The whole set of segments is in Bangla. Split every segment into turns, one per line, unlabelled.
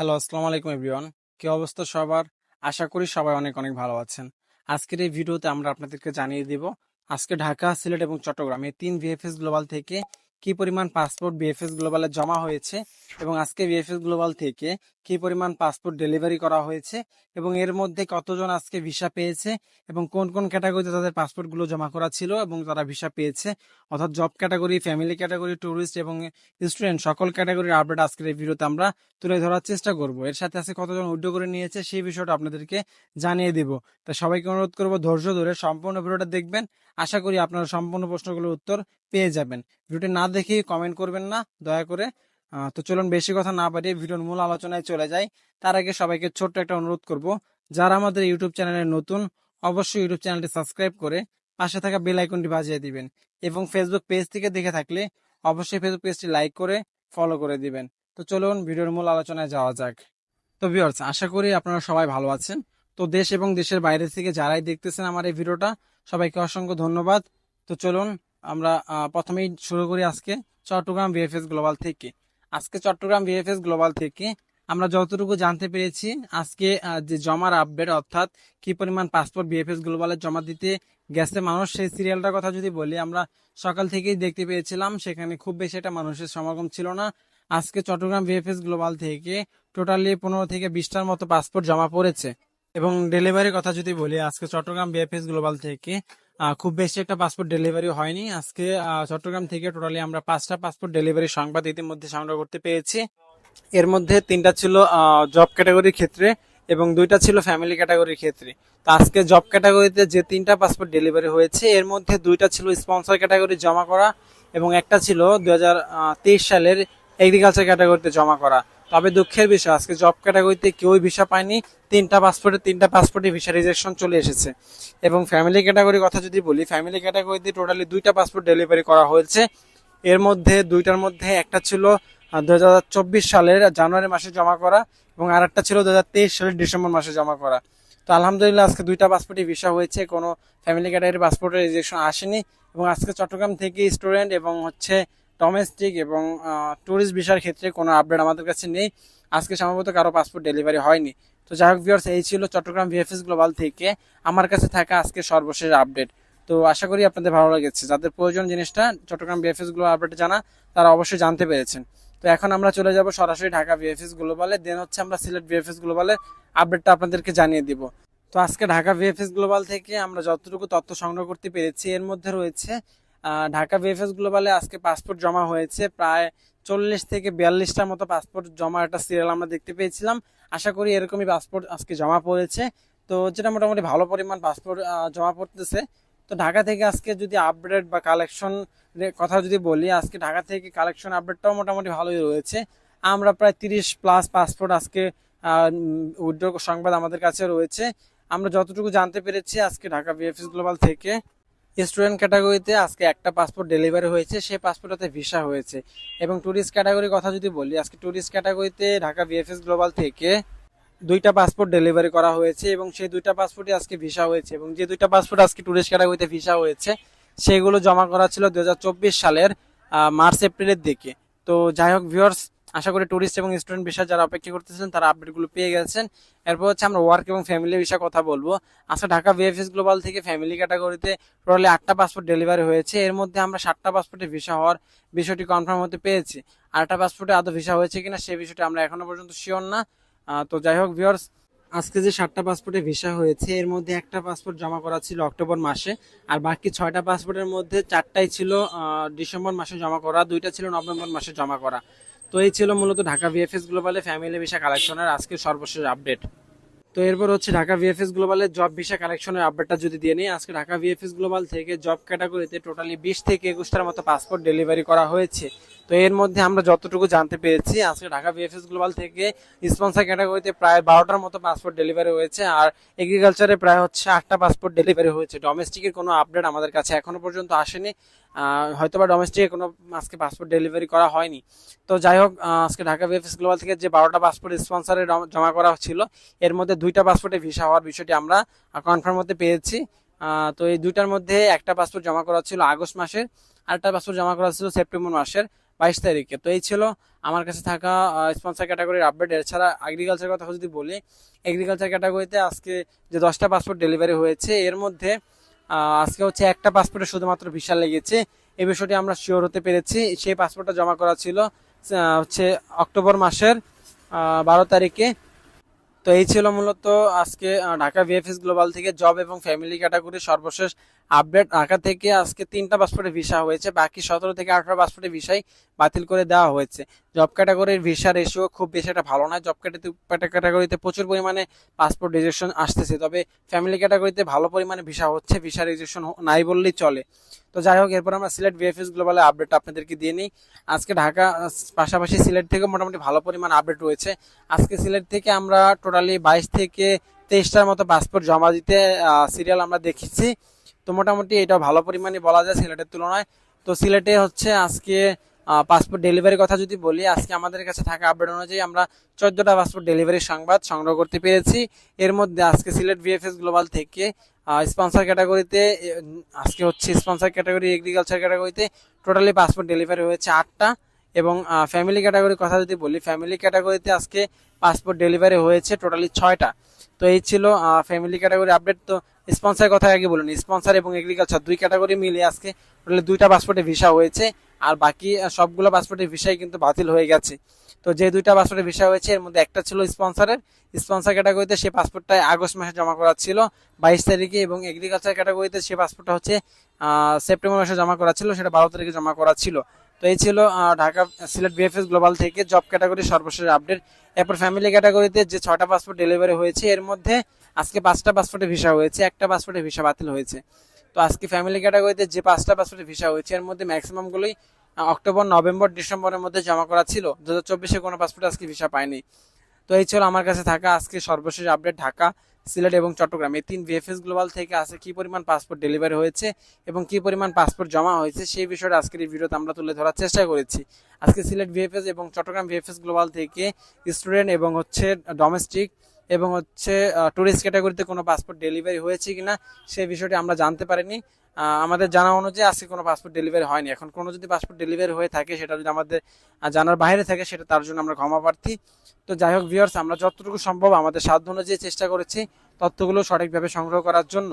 হ্যালো আসসালামু আলাইকুম এভরিওয়ান কি অবস্থা সবার? আশা করি সবাই অনেক অনেক ভালো আছেন। আজকের এই ভিডিওতে আমরা আপনাদেরকে জানিয়ে দেব, আজকে ঢাকা, সিলেট এবং চট্টগ্রাম এই তিন ভিএফএস গ্লোবাল থেকে কি পরিমাণ পাসপোর্ট বিএফএস গ্লোবালে জমা হয়েছে এবং আজকে বিএফএস গ্লোবাল থেকে কি পরিমাণ পাসপোর্ট ডেলিভারি করা হয়েছে এবং এর মধ্যে কতজন আজকে ভিসা পেয়েছে এবং কোন কোন ক্যাটাগরিতে তাদের পাসপোর্টগুলো জমা করা ছিল এবং তারা ভিসা পেয়েছে। অর্থাৎ job category family category tourist এবং স্টুডেন্ট সকল ক্যাটাগরির আপডেট আজকের এই ভিডিওতে আমরা তুলে ধরার চেষ্টা করব। এর সাথে আজকে কতজন উদ্যোগ করে নিয়েছে সেই বিষয়টা আপনাদেরকে জানিয়ে দিব। তা সবাইকে অনুরোধ করব ধৈর্য ধরে সম্পূর্ণ ভিডিওটা দেখবেন। আশা করি আপনারা সম্পূর্ণ প্রশ্নগুলোর উত্তর পেয়ে যাবেন। ভিডিওটি না দেখে কমেন্ট করবেন না, দয়া করে। তো চলুন বেশি কথা না বাড়িয়ে ভিডিওর মূল আলোচনায় চলে যাই। তার আগে সবাইকে ছোট্ট একটা অনুরোধ করব, যারা আমাদের ইউটিউব চ্যানেলে নতুন, অবশ্যই ইউটিউব চ্যানেলটি সাবস্ক্রাইব করে পাশে থাকা বেল আইকনটি বাজিয়ে দিবেন এবং ফেসবুক পেজ থেকে দেখে থাকলে অবশ্যই ফেসবুক পেজটি লাইক করে ফলো করে দিবেন। তো চলুন ভিডিওর মূল আলোচনায় যাওয়া যাক। তো ভিউয়ার্স আশা করি আপনারা সবাই ভালো আছেন। তো দেশ এবং দেশের বাইরে থেকে যারাই দেখতেছেন আমার এই ভিডিওটা, সবাইকে অসংখ্য ধন্যবাদ। তো চলুন আমরা প্রথমেই শুরু করি আজকে চট্টগ্রাম বিএফএস গ্লোবাল থেকে। আজকে চট্টগ্রাম বিএফএস গ্লোবাল থেকে আমরা যতটুকু জানতে পেরেছি, আজকে যে জমার আপডেট অর্থাৎ কি পরিমাণ পাসপোর্ট বিএফএস গ্লোবালে জমা দিতে গেছে মানুষ, সেই সিরিয়ালটার কথা যদি বলি, আমরা সকাল থেকেই দেখতে পেয়েছিলাম, সেখানে খুব বেশি একটা মানুষের সমাগম ছিল না। আজকে চট্টগ্রাম বিএফএস গ্লোবাল থেকে টোটালি পনেরো থেকে বিশটার মতো পাসপোর্ট জমা পড়েছে। এবং ডেলিভারির কথা যদি বলি, আজকে চট্টগ্রাম বিএফএস গ্লোবাল থেকে খুব বেশি একটা পাসপোর্ট ডেলিভারি হয়নি। আজকে চট্টগ্রাম থেকে টোটালি আমরা পাঁচটা পাসপোর্ট ডেলিভারি সংবাদ ইতিমধ্যে সংগ্রহ করতে পেরেছি। এর মধ্যে তিনটা ছিল জব ক্যাটাগরির ক্ষেত্রে এবং দুইটা ছিল ফ্যামিলি ক্যাটাগরির ক্ষেত্রে। তো আজকে জব ক্যাটাগরিতে যে তিনটা পাসপোর্ট ডেলিভারি হয়েছে, এর মধ্যে দুইটা ছিল স্পন্সর ক্যাটাগরি জমা করা এবং একটা ছিল দু হাজার তেইশ সালের এগ্রিকালচার ক্যাটাগরিতে জমা করা। তবে দুঃখের বিষয়, আজকে জব ক্যাটাগরিতে কেউই ভিসা পায়নি, তিনটা পাসপোর্টে তিনটা পাসপোর্টে ভিসা রিজেকশন চলে এসেছে। এবং ফ্যামিলি ক্যাটাগরির কথা যদি বলি ফ্যামিলি ক্যাটাগরিতে টোটালি দুইটা পাসপোর্ট ডেলিভারি করা হয়েছে। এর মধ্যে, দুইটার মধ্যে একটা ছিল দু হাজার চব্বিশ সালের জানুয়ারি মাসে জমা করা এবং আরেকটা ছিল দু হাজার তেইশ সালের ডিসেম্বর মাসে জমা করা। তো আলহামদুলিল্লাহ আজকে দুইটা পাসপোর্টই ভিসা হয়েছে, কোনো ফ্যামিলি ক্যাটাগরি পাসপোর্টের রিজেকশন আসেনি। এবং আজকে চট্টগ্রাম থেকে স্টুডেন্ট এবং হচ্ছে ডোমেস্টিক এবং ট্যুরিস্ট ভিসার ক্ষেত্রে কোনো আপডেট আমাদের কাছে নেই। আজকে সম্ভবত কারও পাসপোর্ট ডেলিভারি হয়নি। তো যাই হোক ভিউয়ার্স এই ছিল চট্টগ্রাম ভিএফএস গ্লোবাল থেকে আমার কাছে থাকা আজকে সর্বশেষ আপডেট তো আশা করি আপনাদের ভালো লেগেছে। যাদের প্রয়োজন জিনিসটা চট্টগ্রাম ভিএফএস গ্লোবাল আপডেট জানা, তারা অবশ্যই জানতে পেরেছেন। তো এখন আমরা চলে যাব সরাসরি ঢাকা বিএফএস গ্লোবালে দেন হচ্ছে আমরা সিলেট বিএফএস গ্লোবালের আপডেটটা আপনাদেরকে জানিয়ে দিব। তো আজকে ঢাকা বিএফএস গ্লোবাল থেকে আমরা যতটুকু তথ্য সংগ্রহ করতে পেরেছি, এর মধ্যে রয়েছে ঢাকা বিএফএস গ্লোবালে আজকে পাসপোর্ট জমা হয়েছে। প্রায় চল্লিশ থেকে বিয়াল্লিশটার মতো পাসপোর্ট জমা একটা সিরিয়াল আমরা দেখতে পেয়েছিলাম। আশা করি এরকমই পাসপোর্ট আজকে জমা পড়েছে। তো যেটা মোটামুটি ভালো পরিমাণ পাসপোর্ট জমা পড়তেছে। তো ঢাকা থেকে আজকে যদি আপডেট বা কালেকশন কথা যদি বলি, আজকে ঢাকা থেকে কালেকশন আপডেটটাও মোটামুটি ভালোই রয়েছে। আমরা প্রায় তিরিশ প্লাস পাসপোর্ট আজকে উদ্যোগ, সংবাদ আমাদের কাছে রয়েছে। আমরা যতটুকু জানতে পেরেছি আজকে ঢাকা বিএফএস গ্লোবাল থেকে। স্টুডেন্ট ক্যাটাগরিতে আজকে একটা পাসপোর্ট ডেলিভারি হয়েছে, সেই পাসপোর্টটাতে ভিসা হয়েছে। এবং ট্যুরিস্ট ক্যাটাগরির কথা যদি বলি, আজকে ট্যুরিস্ট ক্যাটাগরিতে ঢাকা বিএফএস গ্লোবাল থেকে দুইটা পাসপোর্ট ডেলিভারি করা হয়েছে এবং সেই দুইটা পাসপোর্টই আজকে ভিসা হয়েছে। এবং যে দুইটা পাসপোর্ট আজকে ট্যুরিস্ট ক্যাটাগরিতে ভিসা হয়েছে, সেগুলো জমা করা ছিল দু হাজার চব্বিশ সালের মার্চ, এপ্রিলের দিকে। তো যাই হোক ভিউয়ার্স আশা করি ট্যুরিস্ট এবং স্টুডেন্ট ভিসা যারা অপেক্ষা করতেছেন, তারা আপডেটগুলো পেয়ে গেছেন। এরপর হচ্ছে আমরা ওয়ার্ক এবং ফ্যামিলি বিষয়ে কথা বলব। আজকে ঢাকা ভিএফএস গ্লোবাল থেকে ফ্যামিলি ক্যাটাগরিতে টোটালি আটটা পাসপোর্ট ডেলিভারি হয়েছে। এর মধ্যে আমরা সাতটা পাসপোর্টে ভিসা হওয়ার বিষয়টি কনফার্ম হতে পেরেছি। আটটা পাসপোর্টে আদৌ ভিসা হয়েছে কিনা সেই বিষয়টি আমরা এখনও পর্যন্ত শিওর না। তো যাই হোক ভিউয়ার্স আজকে যে সাতটা পাসপোর্টে ভিসা হয়েছে, এর মধ্যে একটা পাসপোর্ট জমা করা ছিল অক্টোবর মাসে। আর বাকি ছয়টা পাসপোর্টের মধ্যে চারটাই ছিল ডিসেম্বর মাসে জমা করা, দুইটা ছিল নভেম্বর মাসে জমা করা। তো এই ছিল মূলত ঢাকা ভিএফএস গ্লোবালে ফ্যামিলি ভিসা কালেকশনের আজকে সর্বশেষ আপডেট তো এরপর হচ্ছে ঢাকা ভিএফএস গ্লোবালের জব ভিসা কালেকশনের আপডেটটা যদি দিয়ে নিই, আজকে ঢাকা ভিএফএস গ্লোবাল থেকে জব ক্যাটাগরিতে টোটালি বিশ থেকে একুশটার মতো পাসপোর্ট ডেলিভারি করা হয়েছে। তো এর মধ্যে আমরা যতটুকু জানতে পেরেছি আজকে ঢাকা ভিএফএস গ্লোবাল থেকে স্পন্সর ক্যাটাগরিতে প্রায় বারোটার মতো পাসপোর্ট ডেলিভারি হয়েছে আর এগ্রিকালচারে প্রায় হচ্ছে আটটা পাসপোর্ট ডেলিভারি হয়েছে। ডোমেস্টিকের কোনো আপডেট আমাদের কাছে এখনও পর্যন্ত আসেনি। আহ, হয়তোবা ডোমেস্টিকে কোনো আজকে পাসপোর্ট ডেলিভারি করা হয়নি। তো যাই হোক আজকে ঢাকা ভিএফএস গ্লোবাল থেকে যে বারোটা পাসপোর্ট স্পন্সরে জমা করা ছিল এর মধ্যে দুইটা পাসপোর্টে ভিসা হওয়ার বিষয়টি আমরা কনফার্ম হতে পেরেছি। তো এই দুইটার মধ্যে একটা পাসপোর্ট জমা করা ছিল আগস্ট মাসের আরেকটা পাসপোর্ট জমা করা ছিল সেপ্টেম্বর মাসের। বাইশ তারিখে। তো এই ছিল আমার কাছে থাকা স্পন্সর ক্যাটাগরির আপডেট এছাড়া এগ্রিকালচার কথা যদি বলি এগ্রিকালচার ক্যাটাগরিতে আজকে যে দশটা পাসপোর্ট ডেলিভারি হয়েছে, এর মধ্যে আজকে হচ্ছে একটা পাসপোর্টে শুধুমাত্র ভিসা লেগেছে। এই বিষয়টি আমরা শিওর হতে পেরেছি। সেই পাসপোর্টটা জমা করা ছিল হচ্ছে অক্টোবর মাসের বারো তারিখে। তো এই ছিল মূলত আজকে ঢাকা ভিএফএস গ্লোবাল থেকে জব এবং ফ্যামিলি ক্যাটাগরির সর্বশেষ আপডেট ঢাকা থেকে আজকে তিনটা পাসপোর্টে ভিসা হয়েছে, বাকি সতেরো থেকে আঠারো পাসপোর্টে ভিসাই বাতিল করে দেওয়া হয়েছে। জব ক্যাটাগরির ভিসা রেশিও খুব বেশি একটা ভালো নয় জব ক্যাটাগরিতে প্রচুর পরিমাণে পাসপোর্ট রেজিস্ট্রেশন আসতেছে, তবে ফ্যামিলি ক্যাটাগরিতে ভালো পরিমাণে ভিসা হচ্ছে, ভিসা রেজিস্ট্রেশন নাই বললেই চলে। তো যাই হোক, এরপর আমরা সিলেট ভিএফএস গ্লোবালের আপডেট আপনাদেরকে দিয়ে নিই। আজকে ঢাকা, পাশাপাশি সিলেট থেকে মোটামুটি ভালো পরিমাণ আপডেট রয়েছে। আজকে সিলেট থেকে আমরা টোটালি বাইশ থেকে তেইশটার মতো পাসপোর্ট জমা দিতে সিরিয়াল আমরা দেখেছি। তো মোটামুটি এটা ভালো পরিমাণে বলা যায় সিলেটের তুলনায়। তো সিলেটে হচ্ছে আজকে পাসপোর্ট ডেলিভারির কথা যদি বলি, আজকে আমাদের কাছে থাকা আপডেট অনুযায়ী আমরা চোদ্দটা পাসপোর্ট ডেলিভারির সংবাদ সংগ্রহ করতে পেরেছি। এর মধ্যে আজকে সিলেট ভিএফএস গ্লোবাল থেকে স্পন্সর ক্যাটাগরিতে আজকে হচ্ছে স্পন্সর ক্যাটাগরি এগ্রিকালচার ক্যাটাগরিতে টোটালি পাসপোর্ট ডেলিভারি হয়েছে আটটা এবং ফ্যামিলি ক্যাটাগরির কথা যদি বলি ফ্যামিলি ক্যাটাগরিতে আজকে পাসপোর্ট ডেলিভারি হয়েছে টোটালি ছয়টা। তো এই ছিল ফ্যামিলি ক্যাটাগরি আপডেট তো স্পন্সর কথা আগে বলুন স্পন্সর এবং এগ্রিকালচার দুই ক্যাটাগরি মিলে আজকে টোটালি দুইটা পাসপোর্টে ভিসা হয়েছে, আর বাকি সবগুলো পাসপোর্টের ভিসাই কিন্তু বাতিল হয়ে গেছে। তো যে দুইটা পাসপোর্টের ভিসা হয়েছে, এর মধ্যে একটা ছিল স্পন্সরের স্পন্সর ক্যাটাগরিতে সেই পাসপোর্টটা আগস্ট মাসে জমা করা ছিল, বাইশ তারিখে, এবং এগ্রিকালচার ক্যাটাগরিতে সেই পাসপোর্টটা হচ্ছে সেপ্টেম্বর মাসে জমা করা ছিল, সেটা বারো তারিখে জমা করা ছিল। তো এই ছিল ঢাকা সিলেট বিএফএস গ্লোবাল থেকে জব ক্যাটাগরি সর্বশেষ আপডেট। এরপর ফ্যামিলি ক্যাটাগরিতে যে ছটা পাসপোর্ট ডেলিভারি হয়েছে এর মধ্যে আজকে পাঁচটা পাসপোর্টে ভিসা হয়েছে একটা পাসপোর্টে ভিসা বাতিল হয়েছে। তো আজকে ফ্যামিলি ক্যাটাগরিতে যে পাঁচটা পাসপোর্টে ভিসা হয়েছে এর মধ্যে ম্যাক্সিমাম গুলোই আহ, অক্টোবর নভেম্বর ডিসেম্বরের মধ্যে জমা করা ছিল। দু হাজার চব্বিশে কোনো পাসপোর্ট আজকে ভিসা পায়নি। তো এই ছিল আমার কাছে থাকা আজকে সর্বশেষ আপডেট ঢাকা। সিলেট এবং চট্টগ্রাম। এই তিন ভিএফএস গ্লোবাল থেকে আছে কি পরিমাণ পাসপোর্ট ডেলিভারি হয়েছে এবং কি পরিমাণ পাসপোর্ট জমা হয়েছে সেই বিষয়টা আজকের এই ভিডিওতে আমরা তুলে ধরার চেষ্টা করেছি। আজকে সিলেট ভিএফএস এবং চট্টগ্রাম ভিএফএস গ্লোবাল থেকে স্টুডেন্ট এবং হচ্ছে ডোমেস্টিক এবং হচ্ছে টুরিস্ট ক্যাটাগরিতে কোনো পাসপোর্ট ডেলিভারি হয়েছে কিনা সেই বিষয়টি আমরা জানতে পারিনি। আমাদের জানা অনুযায়ী আজকে কোনো পাসপোর্ট ডেলিভারি হয়নি। এখন কোনো যদি পাসপোর্ট ডেলিভারি হয়ে থাকে, সেটা যদি আমাদের জানার বাইরে থাকে, সেটা তার জন্য আমরা ক্ষমা প্রার্থী। তো যাই হোক ভিওর্স আমরা যতটুকু সম্ভব আমাদের সাধ্য অনুযায়ী চেষ্টা করেছি তথ্যগুলো সঠিকভাবে সংগ্রহ করার জন্য।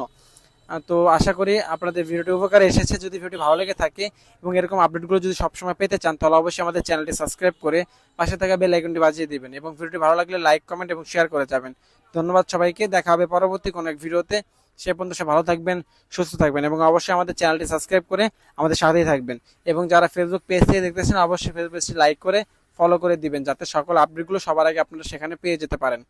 তো আশা করি আপনাদের ভিডিওটি উপকারে এসেছে। যদি ভিডিওটি ভালো লেগে থাকে এবং এরকম আপডেটগুলো যদি সবসময় পেতে চান, তাহলে অবশ্যই আমাদের চ্যানেলটি সাবস্ক্রাইব করে পাশে থাকা বেল আইকনটি বাজিয়ে দিবেন এবং ভিডিওটি ভালো লাগলে লাইক, কমেন্ট এবং শেয়ার করে যাবেন। ধন্যবাদ সবাইকে। দেখা হবে পরবর্তী কোনো এক ভিডিওতে। সে পর্যন্ত সে ভালো থাকবেন, সুস্থ থাকবেন এবং অবশ্যই আমাদের চ্যানেলটি সাবস্ক্রাইব করে আমাদের সাথেই থাকবেন। এবং যারা ফেসবুক পেজ থেকে দেখতেছেন, অবশ্যই ফেসবুক পেজটি লাইক করে ফলো করে দিবেন, যাতে সকল আপডেটগুলো সবার আগে আপনারা সেখানে পেয়ে যেতে পারেন।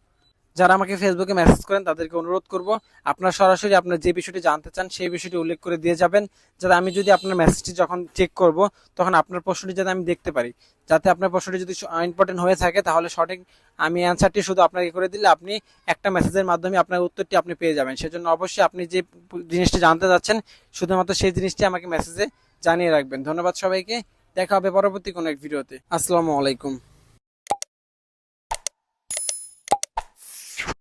যারা আমাকে ফেসবুকে মেসেজ করেন, তাদেরকে অনুরোধ করব, আপনার সরাসরি আপনার যে বিষয়টি জানতে চান, সেই বিষয়টি উল্লেখ করে দিয়ে যাবেন, যাতে আমি যদি আপনার মেসেজটি যখন চেক করব, তখন আপনার প্রশ্নটি যাতে আমি দেখতে পারি। যাতে আপনার প্রশ্নটি যদি ইম্পর্টেন্ট হয়ে থাকে, তাহলে সঠিক আমি অ্যান্সারটি শুধু আপনাকে করে দিলে আপনি একটা মেসেজের মাধ্যমে আপনার উত্তরটি আপনি পেয়ে যাবেন। সেজন্য অবশ্যই আপনি যে জিনিসটি জানতে চাচ্ছেন শুধুমাত্র সেই জিনিসটি আমাকে মেসেজে জানিয়ে রাখবেন। ধন্যবাদ সবাইকে। দেখা হবে পরবর্তী কোনো এক ভিডিওতে আসসালামু আলাইকুম।